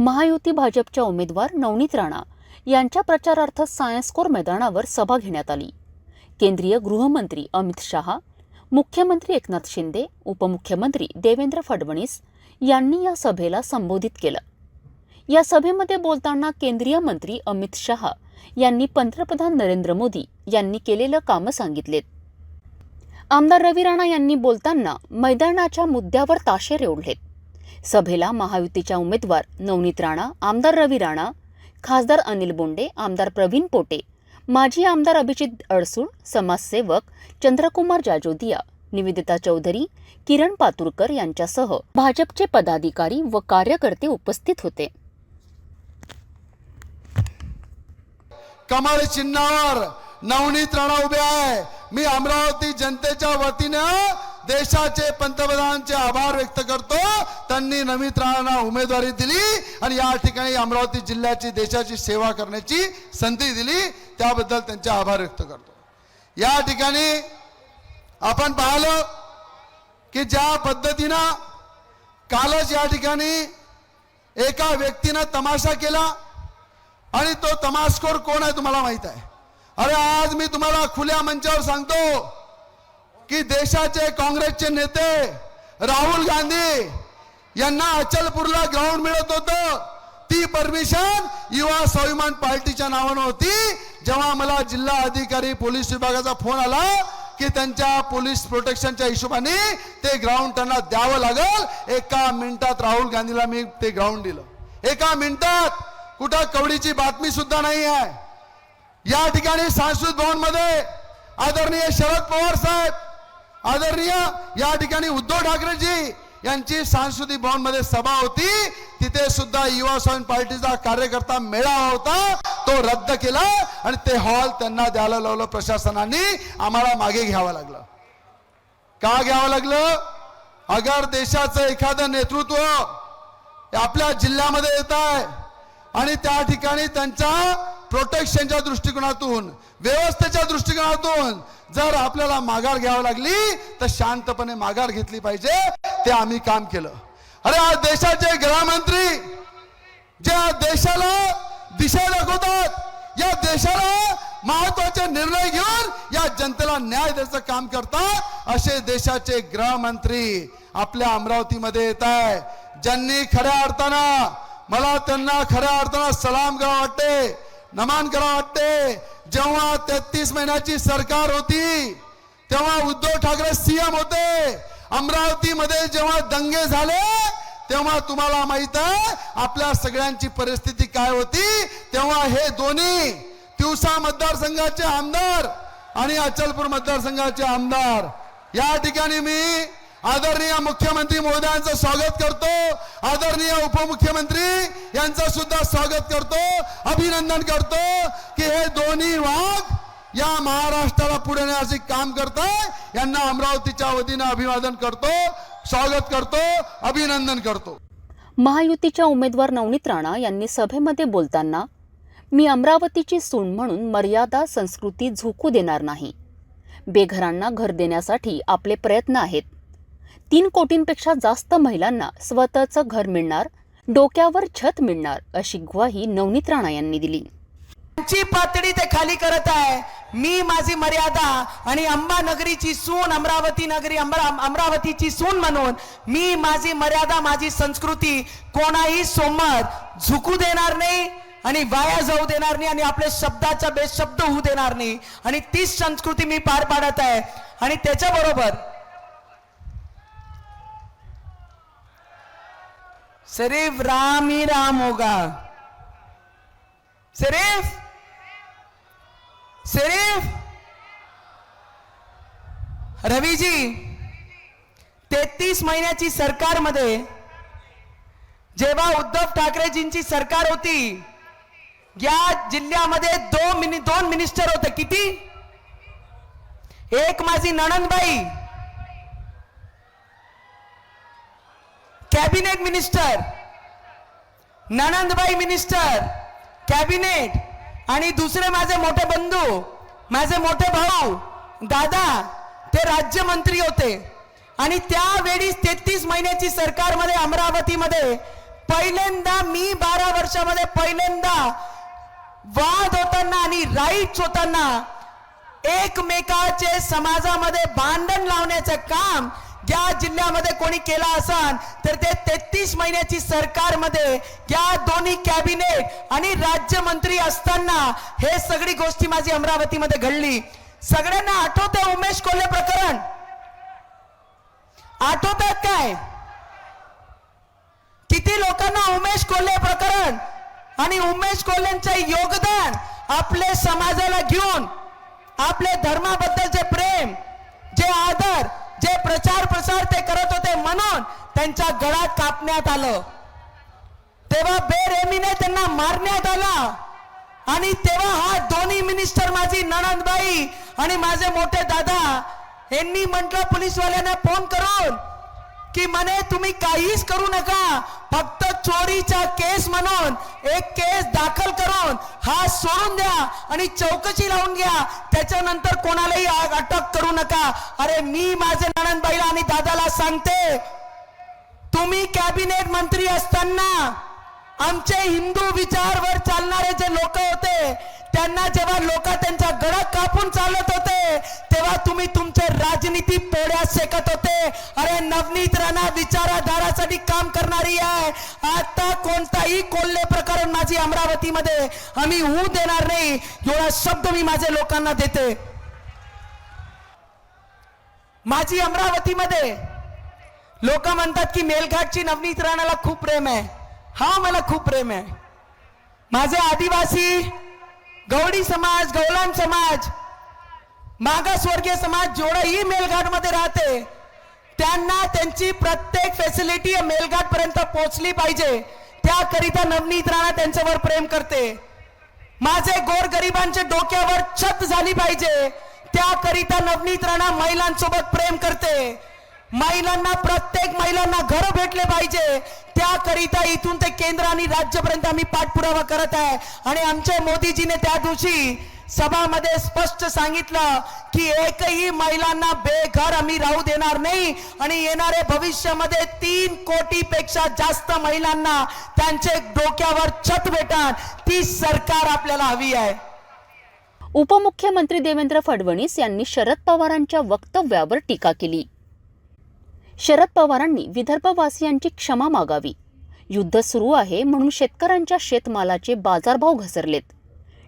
महायुती भाजपच्या उमेदवार नवनीत राणा यांच्या प्रचारार्थ सायन्स कोर मैदानावर सभा घेण्यात आली. केंद्रीय गृहमंत्री अमित शहा मुख्यमंत्री एकनाथ शिंदे उपमुख्यमंत्री देवेंद्र फडणवीस यांनी या सभेला संबोधित केलं. या सभेमध्ये बोलताना केंद्रीय मंत्री अमित शहा यांनी पंतप्रधान नरेंद्र मोदी यांनी केलेलं कामं सांगितलेत. आमदार रवी राणा यांनी बोलताना मैदानाच्या मुद्द्यावर ताशे ओढलेत. सभेला महायुतीच्या उमेदवार नवनीत राणा आमदार रवी राणा खासदार अनिल बोंडे आमदार प्रवीण पोटे माजी आमदार अभिजित अडसूळ समाजसेवक चंद्रकुमार जाजोदिया निवेदिता चौधरी किरण पातुरकर यांच्यासह भाजपचे पदाधिकारी व कार्यकर्ते उपस्थित होते. कमळ चिन्हावर नवनीत राणा उभे आहे. मी अमरावती जनतेच्या वतीनं देशाचे पंतप्रधानांचे आभार व्यक्त करतो. त्यांनी नवीन राणांना उमेदवारी दिली आणि या ठिकाणी अमरावती जिल्ह्याची देशाची सेवा करण्याची संधी दिली. त्याबद्दल त्यांचे आभार व्यक्त करतो. या ठिकाणी आपण पाहिलं की ज्या पद्धतीनं कालच या ठिकाणी एका व्यक्तीनं तमाशा केला आणि तो तमाशखोर कोण आहे तुम्हाला माहीत आहे? अरे आज मी तुम्हाला खुल्या मंचावर सांगतो की देशाचे काँग्रेसचे नेते राहुल गांधी यांना अचलपूरला ग्राउंड मिळत होतं. ती परमिशन युवा स्वाभिमान पार्टीच्या नावानं होती. जेव्हा मला जिल्हा अधिकारी पोलीस विभागाचा फोन आला की त्यांच्या पोलीस प्रोटेक्शनच्या हिशोबाने ते ग्राउंड त्यांना द्यावं लागल. एका मिनिटात राहुल गांधीला मी ते ग्राउंड दिलं. एका मिनिटात कुठं कवडीची बातमी सुद्धा नाही आहे. या ठिकाणी सांस्कृत भवनमध्ये आदरणीय शरद पवार साहेब आदरणीय या ठिकाणी उद्धव ठाकरेजी यांची सांस्कृतिक भवनमध्ये सभा होती. तिथे सुद्धा युवा स्वाभिमान पार्टीचा कार्यकर्ता मेळावा होता. तो रद्द केला आणि ते हॉल त्यांना द्यायला लावलं प्रशासनाने. आम्हाला मागे घ्यावं लागलं. का घ्यावं लागलं? अगर देशाचं एखादं नेतृत्व आपल्या जिल्ह्यामध्ये येत आहे आणि त्या ठिकाणी त्यांचा प्रोटेक्शनच्या दृष्टिकोनातून व्यवस्थेच्या दृष्टिकोनातून जर आपल्याला माघार घ्यावी लागली तर शांतपणे माघार घेतली पाहिजे ते आम्ही काम केलं. अरे आज देशाचे गृहमंत्री ज्या देशाला दिशा दाखवतात या देशाला महत्त्वाचे निर्णय घेऊन या जनतेला न्याय द्यायचं काम करतात असे देशाचे गृहमंत्री आपल्या अमरावतीमध्ये येत आहे. ज्यांनी खऱ्या अर्थानं मला त्यांना खऱ्या अर्थानं सलाम करा वाटते. नमान करा वाटते. जेव्हा तेहतीस महिन्याची सरकार होती तेव्हा उद्धव ठाकरे सीएम होते. अमरावतीमध्ये जेव्हा दंगे झाले तेव्हा तुम्हाला माहीत आहे आपल्या सगळ्यांची परिस्थिती काय होती? तेव्हा हे दोन्ही तिवसा मतदारसंघाचे आमदार आणि अचलपूर मतदारसंघाचे आमदार. या ठिकाणी मी आदरणीय मुख्यमंत्री महोदयांचं स्वागत करतो. आदरणीय उपमुख्यमंत्री यांचं सुद्धा स्वागत करतो. अभिनंदन करतो की हे दोन्ही वाघ या महाराष्ट्राला पुढे नेण्याचे काम करताय. यांना अमरावतीच्या वतीनं अभिवादन करतो स्वागत करतो अभिनंदन करतो. महायुतीच्या उमेदवार नवनीत राणा यांनी सभेमध्ये बोलताना मी अमरावतीची सून म्हणून मर्यादा संस्कृती झोकू देणार नाही. बेघरांना घर देण्यासाठी आपले प्रयत्न आहेत. तीन कोटींपेक्षा जास्त महिलांना स्वतःचं घर मिळणार डोक्यावर छत मिळणार अशी ग्वाही नवनीत राणा यांनी दिली. त्यांची पातळी ते खाली करत आहे. मी माझी मर्यादा आणि अंबा नगरीची सून अमरावती नगरी अमरावतीची सून म्हणून मी माझी मर्यादा माझी संस्कृती कोणाही सोमत झुकू देणार नाही आणि वाया जाऊ देणार नाही आणि आपल्या शब्दाचा बेशब्द होऊ देणार नाही. आणि तीच संस्कृती मी पार पाडत आहे. आणि त्याच्याबरोबर सिर्फ राम ही राम होगा सिर्फ सिर्फ रवीजी तेहतीस महिन्याची सरकारमध्ये जेव्हा उद्धव ठाकरेजींची सरकार होती या जिल्ह्यामध्ये दोन मिनि दोन मिनिस्टर होते. किती? एक माझी नणंदबाई कॅबिनेट मिनिस्टर नणंदबाई मिनिस्टर कॅबिनेट आणि दुसरे माझे मोठे बंधू माझे मोठे भाऊ दादा ते राज्यमंत्री होते. आणि त्यावेळी तेहतीस महिन्याची सरकारमध्ये अमरावतीमध्ये पहिल्यांदा मी बारा वर्षामध्ये पहिल्यांदा वाद होताना आणि राईट्स होताना एकमेकाचे समाजामध्ये भांडण लावण्याचं काम ज्या जिल्ह्यामध्ये कोणी केला असाल तर ते तेहतीस महिन्याची सरकारमध्ये या दोन्ही कॅबिनेट आणि राज्यमंत्री असताना हे सगळी गोष्टी माझी अमरावतीमध्ये घडली. सगळ्यांना आठवते उमेश कोल्हे प्रकरण? आठवतात काय? किती लोकांना उमेश कोल्हे प्रकरण आणि उमेश कोल्हेंचे योगदान आपले समाजाला घेऊन आपले धर्माबद्दल जे प्रेम जे आदर जे प्रचार प्रसार ते करत होते म्हणून त्यांच्या गळात कापण्यात आलं. तेव्हा बेरेमीने त्यांना मारण्यात आला. आणि तेव्हा हा दोन्ही मिनिस्टर माझी नणंदबाई आणि माझे मोठे दादा यांनी म्हटलं पोलीसवाल्यांना फोन करून की म्हणे तुम्ही काहीच करू नका. फक्त चोरीचा केस म्हणून एक केस दाखल करून हा सोडून द्या आणि चौकशी लावून घ्या. त्याच्यानंतर कोणालाही अटक करू नका. अरे मी माझे नणनबाईला आणि दादाला सांगते तुम्ही कॅबिनेट मंत्री असताना आमचे हिंदू विचारवर चालणारे जे लोक होते त्यांना जेव्हा लोक त्यांचा गळा कापून चालत होते तेव्हा तुम्ही तुमचे राजनीती पोळ्या शेकत होते. अरे नवनीत राणा विचाराधारासाठी काम करणारी आहे. आता कोणताही कोल्हे प्रकरण माझी अमरावतीमध्ये आम्ही होऊ देणार नाही. एवढा शब्द मी माझ्या लोकांना देते. माझी अमरावतीमध्ये लोक म्हणतात की मेलघाटची नवनीत राणाला खूप प्रेम आहे. हा मला खूप प्रेम आहे. माझे आदिवासी गवडी समाज गवलाम समाज मागासवर्गीय समाज जेवढंही मेलघाटमध्ये राहते त्यांना त्यांची प्रत्येक फॅसिलिटी मेलघाटपर्यंत पोहोचली पाहिजे. त्याकरिता नवनीत राणा त्यांच्यावर प्रेम करते. माझे गोरगरिबांच्या डोक्यावर छत झाली पाहिजे. त्याकरिता नवनीत राणा महिलांसोबत प्रेम करते. महिलांना प्रत्येक महिलांना घर भेटले पाहिजे. त्याकरिता इथून ते केंद्र आणि राज्यपर्यंत आम्ही पाठपुरावा करत आहे. आणि आमच्या मोदीजीने त्या दिवशी सभामध्ये स्पष्ट सांगितलं की एकही महिलांना बेघर आम्ही राहू देणार नाही. आणि येणारे भविष्यामध्ये तीन कोटी पेक्षा जास्त महिलांना त्यांचे डोक्यावर छत भेटणार. ती सरकार आपल्याला हवी आहे. उपमुख्यमंत्री देवेंद्र फडणवीस यांनी शरद पवारांच्या वक्तव्यावर टीका केली. शरद पवारांनी विदर्भवासियांची क्षमा मागावी. युद्ध सुरू आहे म्हणून शेतकऱ्यांच्या शेतमालाचे बाजारभाव घसरलेत.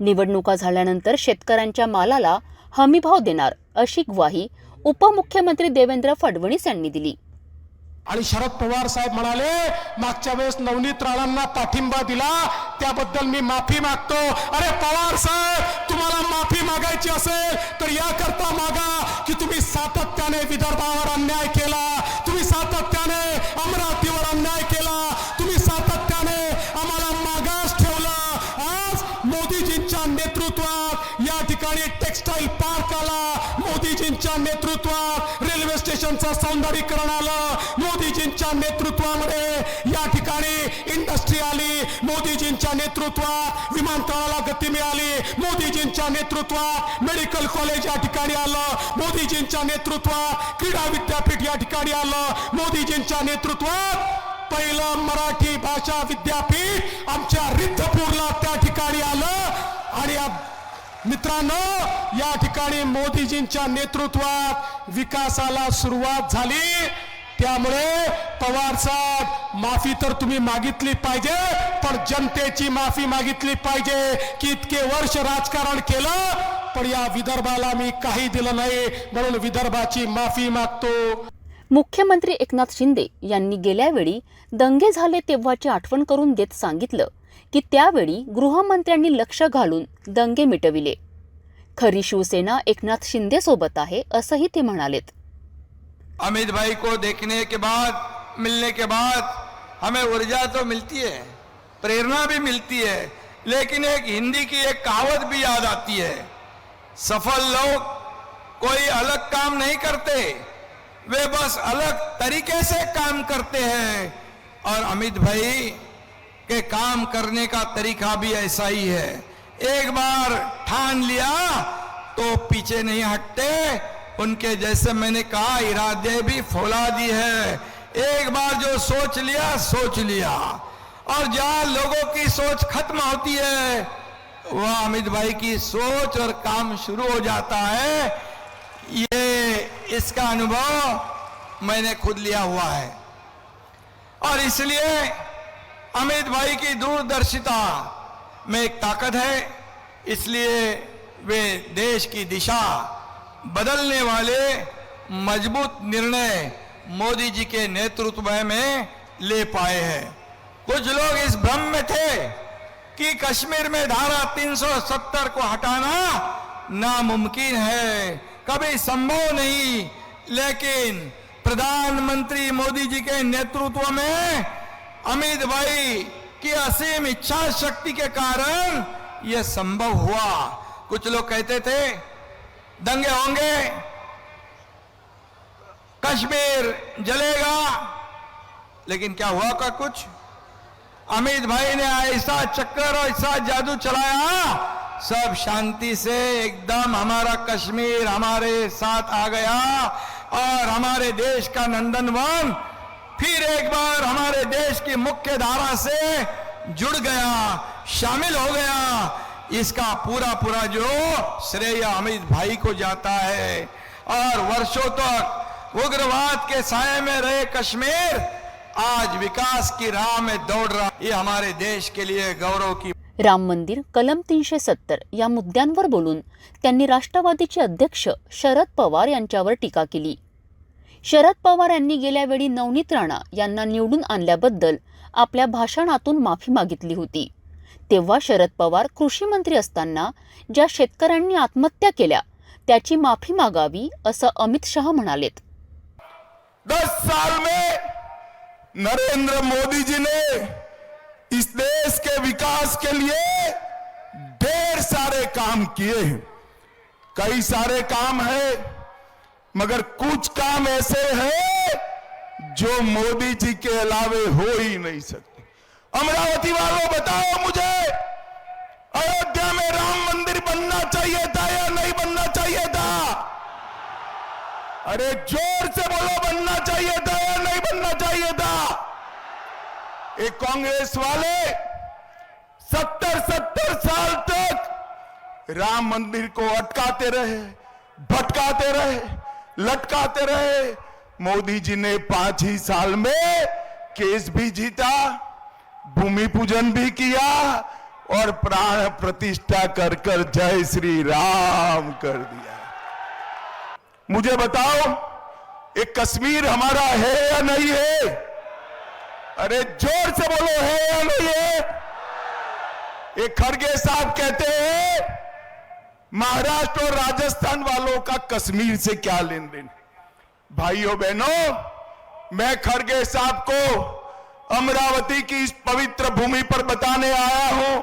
निवडणुका झाल्यानंतर शेतकऱ्यांच्या मालाला हमीभाव देणार अशी ग्वाही उपमुख्यमंत्री देवेंद्र फडणवीस यांनी दिली. आणि शरद पवार साहेब म्हणाले मागच्या वेळेस नवनीत राणांना पाठिंबा दिला त्याबद्दल मी माफी मागतो. अरे पवार साहेब तुम्हाला माफी मागायची असेल तर याकरता मागा की तुम्ही सातत्याने विदर्भावर अन्याय केला. सातत्याने अमरावतीवर अन्याय केला. तुम्ही सातत्याने आम्हाला मागास ठेवला. आज मोदीजींच्या नेतृत्वात या ठिकाणी टेक्सटाईल पार्क आला. मोदीजींच्या नेतृत्वात स्टेशनचं सौंदर्यीकरण आलं. मोदीजींच्या नेतृत्वामध्ये या ठिकाणी इंडस्ट्री आली. मोदीजींच्या नेतृत्वात विमानतळाला गती मिळाली. मोदीजींच्या नेतृत्वात मेडिकल कॉलेज या ठिकाणी आलं. मोदीजींच्या नेतृत्वात क्रीडा विद्यापीठ या ठिकाणी आलं. मोदीजींच्या नेतृत्वात पहिलं मराठी भाषा विद्यापीठ आमच्या रिद्धपूरला त्या ठिकाणी आलं. आणि मित्रांनो या ठिकाणी मोदीजींच्या नेतृत्वात विकासाला सुरुवात झाली. त्यामुळे पवार साहेब माफी तर तुम्ही मागितली पाहिजे पण जनतेची माफी मागितली पाहिजे की इतके वर्ष राजकारण केलं पण या विदर्भाला मी काही दिलं नाही म्हणून विदर्भाची माफी मागतो. मुख्यमंत्री एकनाथ शिंदे यांनी गेल्या वेळी दंगे झाले तेव्हाची आठवण करून देत सांगितलं की त्यावेळी गृहमंत्र्यांनी लक्ष घालून दंगे मिटविले. खरी शिवसेना एकनाथ शिंदे सोबत आहे, असंही ते म्हणालेत. अमित भाई को देखने के बाद, मिलने के बाद हमें ऊर्जा तो मिलती है, प्रेरणा भी मिलती है, लेकिन एक हिंदी की एक कहावत भी याद आती है, सफल लोग कोई अलग काम नहीं करते, वे बस अलग तरीके से काम करते हैं, और अमित भाई के काम करने का तरीका भी ऐसा ही है। एक बार ठान लिया तो पीछे नहीं हटते। उनके जैसे मैंने कहा, इरादे भी फौला दी है। एक बार जो सोच लिया सोच लिया। और जहाँ लोगों की सोच खत्म होती है, वह अमित भाई की सोच और काम शुरू हो जाता है। ये, इसका अनुभव मैंने खुद लिया हुआ है। और इसलिए अमित भाई की दूरदर्शिता में एक ताकत है, इसलिए वे देश की दिशा बदलने वाले मज़बूत निर्णय मोदी जी के नेतृत्व में ले पाए हैं। कुछ लोग इस भ्रम में थे कि कश्मीर में धारा 370 को हटाना नामुमकिन है। कभी संभव नहीं, लेकिन प्रधानमंत्री मोदी जी के नेतृत्व में अमित भाई, की असीम इच्छा शक्ति के कारण यह संभव हुआ। कुछ लोग कहते थे, दंगे होंगे। कश्मीर जलेगा। लेकिन क्या हुआ का कुछ? अमित भाई ने ऐसा चक्कर और ऐसा जादू चलाया, सब शांति से एकदम हमारा कश्मीर हमारे साथ आ गया और हमारे देश का नंदनवन फिर एक बार हमारे देश की मुख्य धारा से जुड़ गया, शामिल हो गया। इसका पूरा पूरा जो श्रेय अमित भाई को जाता है। और वर्षों तक तो उग्रवाद के साय में रहे कश्मीर, आज विकास की राह में दौड़ रहा। ये हमारे देश के लिए गौरव की राम मंदिर, कलम तीनशे सत्तर या मुद्द्यांवर बोलून त्यांनी राष्ट्रवादीचे अध्यक्ष शरद पवार यांच्यावर टीका केली. शरद पवार यांनी गेल्यावेळी नवनीत राणा यांना निवडून आणल्याबद्दल आपल्या भाषणातून माफी मागितली होती. तेव्हा शरद पवार कृषी मंत्री असताना ज्या शेतकऱ्यांनी आत्महत्या केल्या त्याची माफी मागावी असं अमित शहा म्हणालेत. दस साल में नरेंद्र मोदी जी ने इस देश के विकास के लिए ढेर सारे काम किए हैं। कई सारे काम है। मगर कुछ काम ऐसे हैं जो मोदी जी के अलावे हो ही नहीं सकते। अमरावती वालों, बताओ मुझे, अयोध्या में राम मंदिर बनना चाहिए था या नहीं बनना चाहिए था? अरे ज़ोर से बोलो, बनना चाहिए था या नहीं बनना चाहिए था? एक कांग्रेस वाले सत्तर सत्तर साल तक राम मंदिर को अटकाते रहे, भटकाते रहे लटकाते रहे। मोदी जी ने पाँच ही साल में केस भी जीता, भूमि पूजन भी किया और प्राण प्रतिष्ठा कर कर जय श्री राम कर दिया। मुझे बताओ ये कश्मीर हमारा है या नहीं है? अरे ज़ोर से बोलो, है या नहीं है? ये खड़गे साहब कहते हैं महाराष्ट्र और राजस्थान वालों का कश्मीर से क्या लेन देन भाइयों, बहनों, मैं खड़गे साहब को अमरावती की इस पवित्र भूमि पर बताने आया हूँ।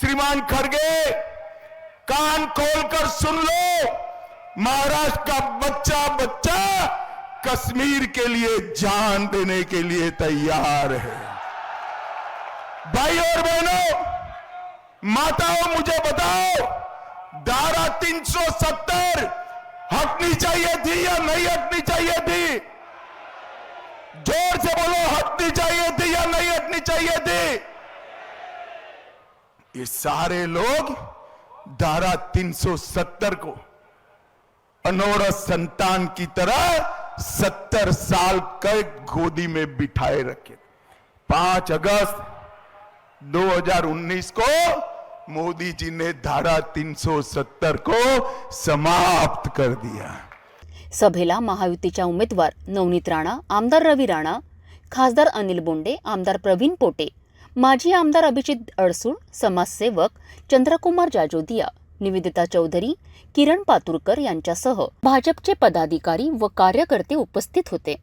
श्रीमान खड़गे, कान खोलकर सुन लो। महाराष्ट्र का बच्चा बच्चा कश्मीर के लिए जान देने के लिए तैयार है। भाई और बहनों, माताओं, मुझे बताओ धारा 370 हटनी चाहिए थी या नहीं हटनी चाहिए थी? ज़ोर से बोलो, हटनी चाहिए थी या नहीं हटनी चाहिए थी? ये सारे लोग धारा 370 को अनोरथ संतान की तरह सत्तर साल के गोदी में बिठाए रखे पाँच अगस्त 2019 को मोदी जी ने धारा 370 को समाप्त कर दिया. सभेला महायुतीच्या उमेदवार नवनीत राणा आमदार रवी राणा खासदार अनिल बोंडे आमदार प्रवीण पोटे माजी आमदार अभिजित अडसूळ समाजसेवक चंद्रकुमार जाजोदिया निवेदिता चौधरी किरण पातुरकर यांच्यासह भाजपचे पदाधिकारी व कार्यकर्ते उपस्थित होते.